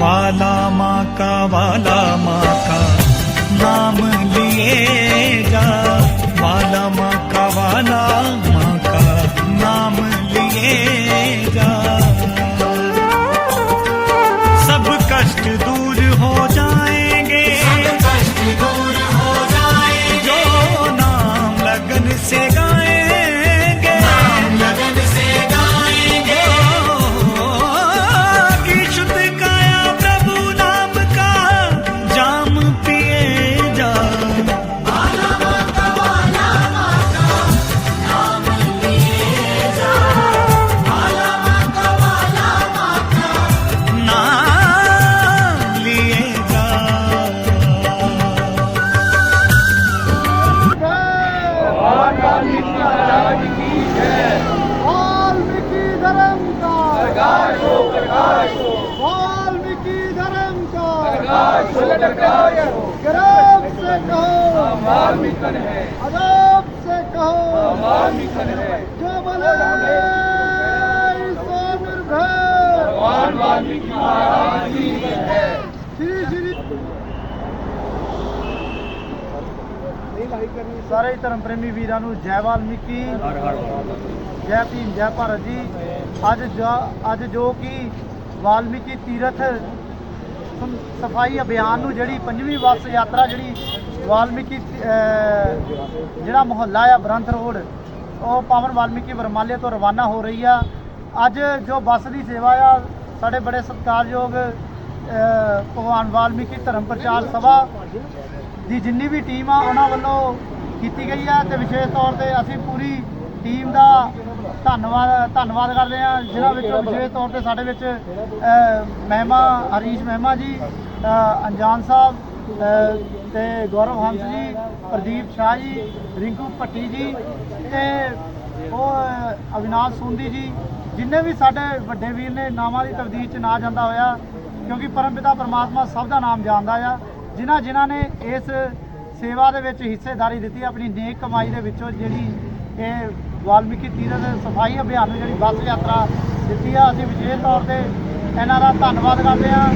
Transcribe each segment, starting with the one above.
वाला माँ का वाला माँ का नाम लिए जा का गर्व से कहो अदब से कहो जो बोले सो निर्भय श्री श्री ਸਾਰੇ ਧਰਮ ਪ੍ਰੇਮੀ ਵੀਰਾਂ ਨੂੰ ਜੈ ਵਾਲਮੀਕੀ ਜੈ ਭੀਮ ਜੈ ਭਾਰਤ ਜੀ ਅੱਜ ਜੋ- ਅੱਜ ਜੋ ਕਿ ਵਾਲਮੀਕੀ ਤੀਰਥ ਸਮ- ਸਫ਼ਾਈ ਅਭਿਆਨ ਨੂੰ ਜਿਹੜੀ ਪੰਜਵੀਂ ਬੱਸ ਯਾਤਰਾ ਜਿਹੜੀ ਵਾਲਮੀਕੀ ਅਹ, ਜਿਹੜਾ ਮੁਹੱਲਾ ਆ ਬ੍ਰੰਥ ਰੋਡ ਉਹ ਪਾਵਨ ਵਾਲਮੀਕੀ ਵਰਮਾਲੇ ਤੋਂ ਰਵਾਨਾ ਹੋ ਰਹੀ ਆ। ਅੱਜ ਜੋ ਬੱਸ ਦੀ ਸੇਵਾ ਆ ਸਾਡੇ ਬੜੇ ਸਤਿਕਾਰਯੋਗ ਅਹ, ਭਗਵਾਨ ਵਾਲਮੀਕੀ ਧਰਮ ਪ੍ਰਚਾਰ ਸਭਾ ਦੀ ਜਿੰਨੀ ਵੀ ਟੀਮ ਆ ਉਹਨਾਂ ਵੱਲੋਂ ਕੀਤੀ ਗਈ ਆ ਤੇ ਵਿਸ਼ੇਸ਼ ਤੌਰ ਤੇ ਅਸੀਂ ਪੂਰੀ ਟੀਮ ਦਾ ਧੰਨਵਾਦ ਧੰਨਵਾਦ ਕਰਦੇ ਹਾਂ। ਜਿਨ੍ਹਾਂ ਵਿੱਚੋਂ ਵਿਸ਼ੇਸ਼ ਤੌਰ ਤੇ ਸਾਡੇ ਵਿੱਚ ਮਹਿਮਾ ਹਰੀਸ਼ ਮਹਿਮਾ ਜੀ ਅਹ, ਅਨਜਾਨ ਸਾਹਿਬ ਤੇ ਗੌਰਵ ਹੰਸ ਜੀ ਪ੍ਰਦੀਪ ਸ਼ਾਹ ਜੀ ਰਿੰਕੂ ਭੱਟੀ ਜੀ ਤੇ ਉਹ ਅਵਿਨਾਸ਼ ਸੁੰਦੀ ਜੀ ਜਿੰਨੇ ਵੀ ਸਾਡੇ ਵੱਡੇ ਵੀਰ ਨੇ ਨਾਮਾਂ ਦੀ ਤਬਦੀਲ ਚ ਨਾ ਜਾਂਦਾ ਹੋਇਆ ਕਿਉਂਕਿ ਪਰਮਪਿਤਾ ਪਰਮਾਤਮਾ ਸਭ ਦਾ ਨਾਮ ਜਾਣਦਾ ਆ। ਜਿਨ੍ਹਾਂ ਜਿਨ੍ਹਾਂ ਨੇ ਇਸ ਸੇਵਾ ਦੇ ਵਿੱਚ ਹਿੱਸੇਦਾਰੀ ਦਿੱਤੀ ਆਪਣੀ ਨੇਕ ਕਮਾਈ ਦੇ ਵਿੱਚੋਂ ਜਿਹੜੀ ਇਹ ਵਾਲਮੀਕੀ ਤੀਰਥ ਸਫ਼ਾਈ ਅਭਿਆਨ ਨੂੰ ਜਿਹੜੀ ਬੱਸ ਯਾਤਰਾ ਦਿੱਤੀ ਆ, ਅਸੀਂ ਵਿਸ਼ੇਸ਼ ਤੌਰ ਤੇ ਇਹਨਾਂ ਦਾ ਧੰਨਵਾਦ ਕਰਦੇ ਹਾਂ।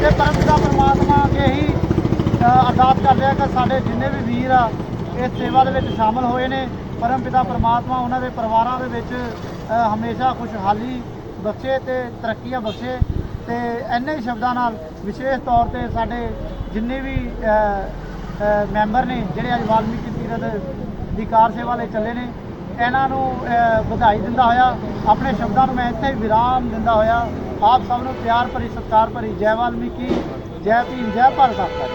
ਤੇ ਪਰਮਪਿਤਾ ਪਰਮਾਤਮਾ ਅੱਗੇ ਹੀ ਅਰਦਾਸ ਕਰਦੇ ਆ ਕਿ ਸਾਡੇ ਜਿੰਨੇ ਵੀ ਵੀਰ ਆ, ਇਸ ਸੇਵਾ ਦੇ ਵਿੱਚ ਸ਼ਾਮਲ ਹੋਏ ਨੇ। ਪਰਮਪਿਤਾ ਪਰਮਾਤਮਾ ਉਹਨਾਂ ਦੇ ਪਰਿਵਾਰਾਂ ਦੇ ਵਿੱਚ ਹਮੇਸ਼ਾ ਖੁਸ਼ਹਾਲੀ ਬਖਸ਼ੇ ਤੇ ਤਰੱਕੀਆਂ ਬਖਸ਼ੇ। ਤੇ ਇੰਨੇ ਹੀ ਸ਼ਬਦਾਂ ਨਾਲ ਵਿਸ਼ੇਸ਼ ਤੌਰ ਤੇ ਸਾਡੇ ਜਿੰਨੇ ਵੀ ਮੈਂਬਰ ਨੇ, ਜਿਹੜੇ ਅੱਜ ਵਾਲਮੀਕੀ ਤੀਰਥ ਦੀ ਕਾਰ ਸੇਵਾ ਲਈ ਚੱਲੇ ਨੇ ਇਹਨਾਂ ਨੂੰ ਵਧਾਈ ਦਿੰਦਾ ਹੋਇਆ। ਆਪਣੇ ਸ਼ਬਦਾਂ ਨੂੰ ਮੈਂ ਇੱਥੇ ਹੀ ਵਿਰਾਮ ਦਿੰਦਾ ਹੋਇਆ। ਆਪ ਸਭ ਨੂੰ ਪਿਆਰ ਭਰੀ, ਸਤਿਕਾਰ ਭਰੀ, ਜੈ ਵਾਲਮੀਕੀ, ਜੈ ਭੀਮ, ਜੈ ਭਾਰਤ ਮਾਤਾ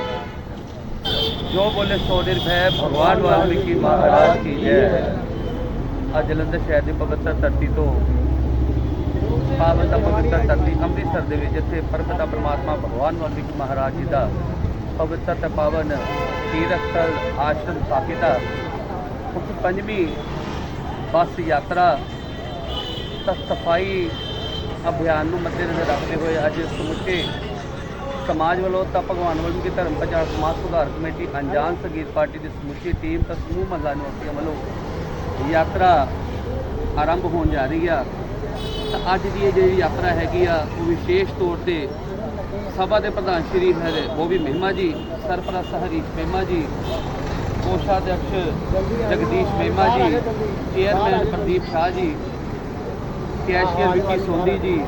ਜੋ। ਬੋਲੇ ਸੋ ਨਿਰਭੈ ਭਗਵਾਨ ਵਾਲਮੀਕੀ ਮਹਾਰਾਜ ਕੀ ਜੈ। ਅੱਜ ਜਲੰਧਰ ਸ਼ਹਿਰ ਦੀ ਪਵਿੱਤਰ ਧਰਤੀ ਤੋਂ ਪਾਵਨ ਪਵਿੱਤਰ ਧਰਤੀ ਅੰਮ੍ਰਿਤਸਰ ਦੇ ਵਿੱਚ ਜਿੱਥੇ ਪਰਮਪਿਤਾ ਪਰਮਾਤਮਾ ਭਗਵਾਨ ਵਾਲਮੀਕੀ ਮਹਾਰਾਜ ਜੀ ਦਾ ਪਵਿੱਤਰ ਤੇ ਪਾਵਨ ਤੀਰਥ ਆਸ਼ਰਮ ਸਥਾਪਿਤ ਆ। ਪੰਜਵੀਂ ਬੱਸ ਯਾਤਰਾ ਤਾਂ ਸਫ਼ਾਈ ਅਭਿਆਨ ਨੂੰ ਮੱਦੇਨਜ਼ਰ ਰੱਖਦੇ ਹੋਏ ਅੱਜ ਸਮੁੱਚੇ ਸਮਾਜ ਵੱਲੋਂ ਤਾਂ ਭਗਵਾਨ ਵੱਲੋਂ ਕਿ ਧਰਮ ਪ੍ਰਚਾਰ ਸਮਾਜ ਸੁਧਾਰ ਕਮੇਟੀ ਅਣਜਾਣ ਸੰਗੀਤ ਪਾਰਟੀ ਦੀ ਸਮੁੱਚੀ ਟੀਮ ਤਾਂ ਸਮੂਹ ਮਹੱਲਾ ਨਿਵਾਸੀਆਂ ਵੱਲੋਂ ਯਾਤਰਾ ਆਰੰਭ ਹੋਣ ਜਾ ਰਹੀ ਆ। ਤਾਂ ਅੱਜ ਦੀ ਇਹ ਜਿਹੜੀ ਯਾਤਰਾ ਹੈਗੀ ਆ, ਉਹ ਵਿਸ਼ੇਸ਼ ਤੌਰ ਤੇ ਸਭਾ ਦੇ ਪ੍ਰਧਾਨ ਸ਼੍ਰੀ ਹਰ ਬੋਬੀ ਮਹਿਮਾ ਜੀ, ਸਰਪ੍ਰਸਤ ਹਰੀਸ਼ ਮਹਿਮਾ ਜੀ ਕੋਸ਼ਾਧਿਕਸ਼ ਜਗਦੀਸ਼ ਮਹਿਮਾ ਜੀ ਚੇਅਰਮੈਨ ਪ੍ਰਦੀਪ ਸ਼ਾਹ ਜੀ ਕੈਸ਼ੀਅਰ ਵਿੱਕੀ ਸੋਂਦੀ ਜੀ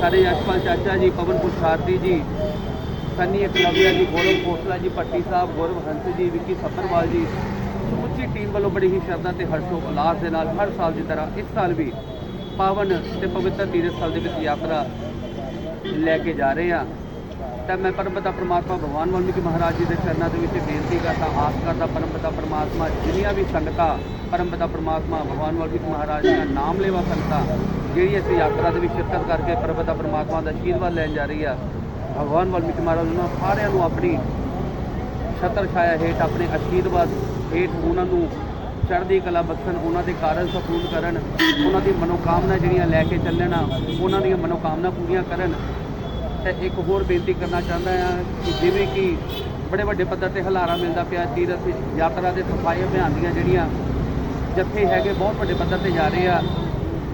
ਸਾਡੇ ਯਸ਼ਪਾਲ ਚਾਚਾ ਜੀ ਪਵਨ ਪੁਰਸ਼ਾਰਤੀ ਜੀ ਸੰਨੀ ਇਕਲਵਿਆ ਜੀ ਗੌਰਵ ਖੋਸਲਾ ਜੀ ਪੱਟੀ ਸਾਹਿਬ ਗੌਰਵ ਹੰਸ ਜੀ ਵਿੱਕੀ ਸੱਤਰਵਾਲ ਜੀ ਸਮੁੱਚੀ ਟੀਮ ਵੱਲੋਂ ਬੜੀ ਹੀ ਸ਼ਰਧਾ ਤੇ ਹਰਸ਼ੋ ਉਲਾਸ ਦੇ ਨਾਲ ਹਰ ਸਾਲ ਦੀ ਤਰ੍ਹਾਂ ਇਸ ਸਾਲ ਵੀ ਪਾਵਨ ਤੇ ਪਵਿੱਤਰ ਤੀਰਥ ਸਥਲ ਦੇ ਵਿੱਚ ਯਾਤਰਾ ਲੈ ਕੇ ਜਾ ਰਹੇ ਹਾਂ ਤਾਂ ਮੈਂ ਪਰਮਪਿਤਾ ਪ੍ਰਮਾਤਮਾ ਭਗਵਾਨ ਵਾਲਮੀਕੀ ਮਹਾਰਾਜ ਜੀ ਦੇ ਚਰਨਾਂ ਦੇ ਵਿੱਚ ਬੇਨਤੀ ਕਰਦਾ, ਆਸ ਕਰਦਾ ਪਰਮਪਿਤਾ ਪ੍ਰਮਾਤਮਾ, ਜਿੰਨੀਆਂ ਵੀ ਸੰਗਤਾਂ ਪਰਮਪਿਤਾ ਪ੍ਰਮਾਤਮਾ ਭਗਵਾਨ ਵਾਲਮੀਕੀ ਮਹਾਰਾਜ ਜੀ ਦਾ ਨਾਮ ਲੈਵਾ ਸੰਗਤਾਂ, ਜਿਹੜੀ ਇਸ ਯਾਤਰਾ ਦੇ ਵਿੱਚ ਸ਼ਿਰਕਤ ਕਰਕੇ ਪਰਮਪਿਤਾ ਪ੍ਰਮਾਤਮਾ ਦਾ ਆਸ਼ੀਰਵਾਦ ਲੈਣ ਜਾ ਰਹੀ ਆ, ਭਗਵਾਨ ਵਾਲਮੀਕੀ ਮਹਾਰਾਜ ਉਹਨਾਂ ਸਾਰਿਆਂ ਨੂੰ ਆਪਣੀ ਛਤਰ ਛਾਇਆ ਹੇਠ, ਆਪਣੇ ਆਸ਼ੀਰਵਾਦ ਹੇਠ ਉਹਨਾਂ ਨੂੰ ਚੜ੍ਹਦੀ ਕਲਾ ਬਖਸ਼ਣ, ਉਹਨਾਂ ਦੇ ਕਾਰਨ ਸਪੂਰਨ ਕਰਨ, ਉਹਨਾਂ ਦੀ ਮਨੋਕਾਮਨਾ ਜਿਹੜੀਆਂ ਲੈ ਕੇ ਚੱਲਣ, ਉਹਨਾਂ ਦੀਆਂ ਮਨੋਕਾਮਨਾ ਪੂਰੀਆਂ ਕਰਨ ਤੇ ਇੱਕ ਹੋਰ ਬੇਨਤੀ ਕਰਨਾ ਚਾਹੁੰਦਾ ਹਾਂ ਕਿ ਜਿਵੇਂ ਕਿ ਬੜੇ ਵੱਡੇ ਪੱਧਰ ਤੇ ਹਲਾਰਾ ਮਿਲਦਾ ਪਿਆ, ਤੀਰਥ ਯਾਤਰਾ ਦੇ ਸਫ਼ਾਈ ਅਭਿਆਨ ਦੀਆਂ ਜਿਹੜੀਆਂ ਜੱਥੇ ਹੈਗੇ ਬਹੁਤ ਵੱਡੇ ਪੱਧਰ ਤੇ ਜਾ ਰਹੇ ਆ,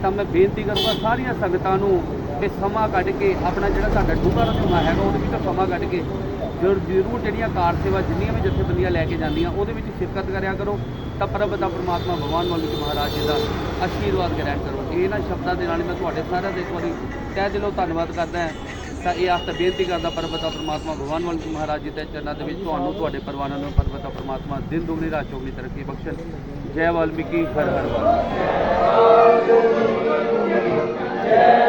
ਤਾਂ ਮੈਂ ਬੇਨਤੀ ਕਰੂੰਗਾ ਸਾਰੀਆਂ ਸੰਗਤਾਂ ਨੂੰ ਕਿ ਸਮਾਂ ਕੱਢ ਕੇ ਆਪਣਾ ਜਿਹੜਾ ਸਾਡਾ ਡੂੰਘਾ ਰਸਮਾ ਹੈਗਾ, ਉਹਦੇ ਵਿੱਚ ਸਮਾਂ ਕੱਢ ਕੇ ਜ਼ਰੂਰ ਜ਼ਰੂਰ ਜਿਹੜੀਆਂ ਕਾਰ ਸੇਵਾ ਜਿੰਨੀਆਂ ਵੀ ਜਥੇਬੰਦੀਆਂ ਲੈ ਕੇ ਜਾਂਦੀਆਂ, ਉਹਦੇ ਵਿੱਚ ਸ਼ਿਰਕਤ ਕਰਿਆ ਕਰੋ, ਤਾਂ ਪ੍ਰਭ ਦਾ ਪਰਮਾਤਮਾ ਭਗਵਾਨ ਵਾਲਮੀਕੀ ਮਹਾਰਾਜ ਜੀ ਦਾ ਆਸ਼ੀਰਵਾਦ ਗ੍ਰਹਿਣ ਕਰੋ। ਇਹਨਾਂ ਸ਼ਬਦਾਂ ਦੇ ਨਾਲ ਮੈਂ ਤੁਹਾਡੇ ਸਾਰਿਆਂ ਦਾ ਇੱਕ ਵਾਰੀ ਤਹਿ ਦਿਲੋਂ ਧੰਨਵਾਦ ਕਰਦਾ ਹਾਂ। ਤਾਂ ਇਹ ਆਸਤਾ ਬੇਨਤੀ ਕਰਦਾ ਪਰਬਤ ਪਰਮਾਤਮਾ ਭਗਵਾਨ ਵਾਲਮੀਕੀ ਮਹਾਰਾਜ ਜੀ ਦੇ ਚਰਨਾਂ ਦੇ ਵਿੱਚ ਤੁਹਾਨੂੰ, ਤੁਹਾਡੇ ਪਰਿਵਾਰਾਂ ਨੂੰ ਪਰਬਤ ਪਰਮਾਤਮਾ ਦਿਨ ਦੁਗਣੀ ਰਾਤ ਚੌਗਣੀ ਤਰੱਕੀ ਬਖਸ਼ਣ। ਜੈ ਵਾਲਮੀਕੀ, ਹਰ ਹਰ ਵਾਲਮੀਕੀ ਬੱਚੇ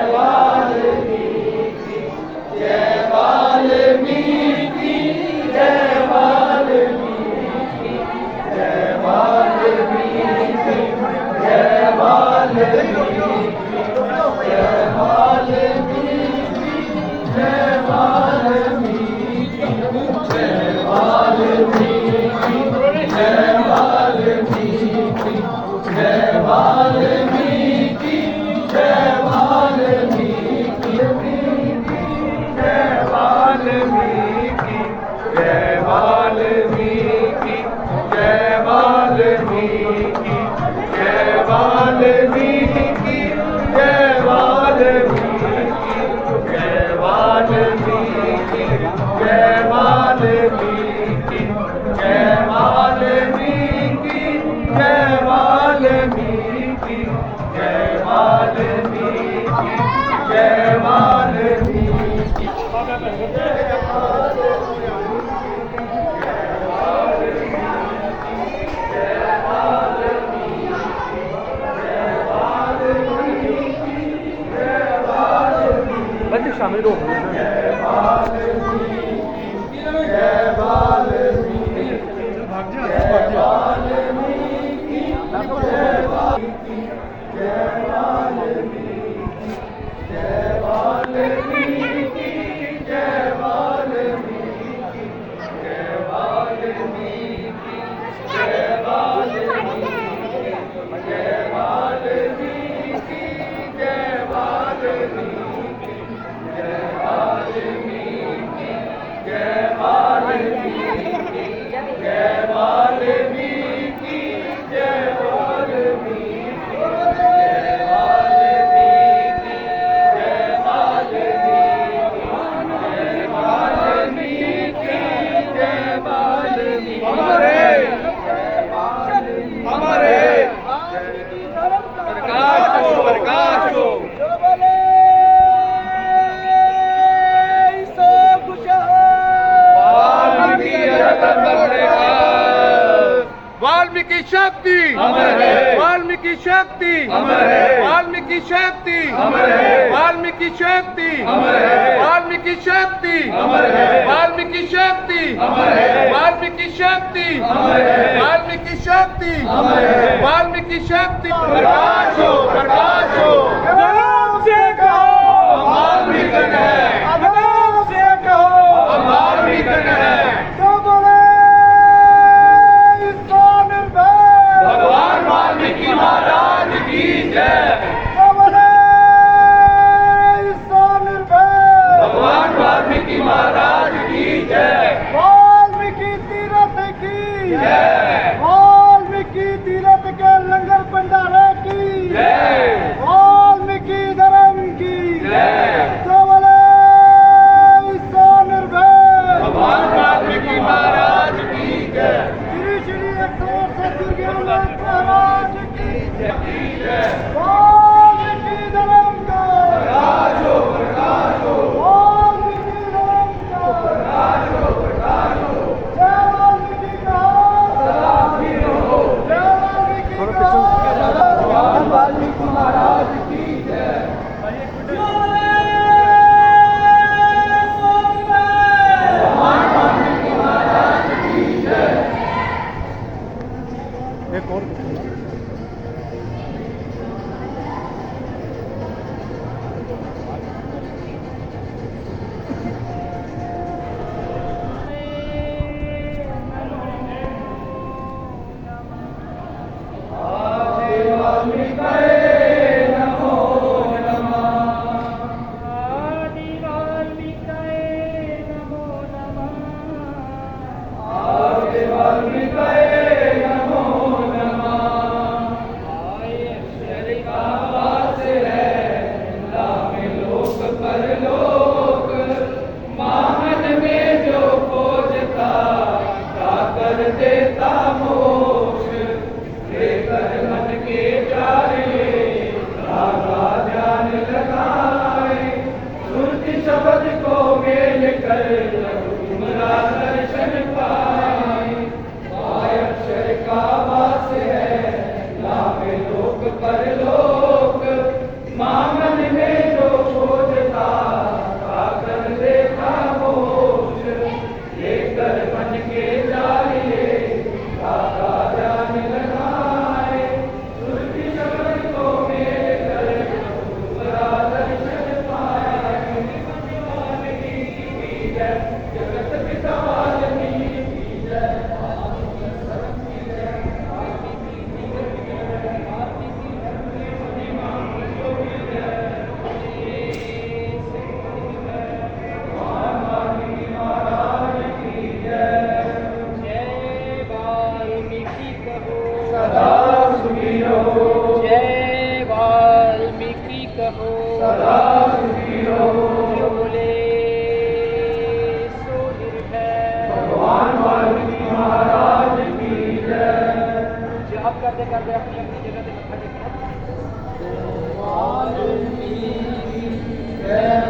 ไม่รู้ शक्ति अमर है। वाल्मीकि शक्ति अमर है। वाल्मीकि शक्ति अमर है। वाल्मीकि शक्ति अमर है। वाल्मीकि शक्ति अमर है। वाल्मीकि शक्ति अमर है। वाल्मीकि शक्ति अमर है। वाल्मीकि शक्ति प्रकाश हो प्रकाश हो महाराज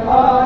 Amin.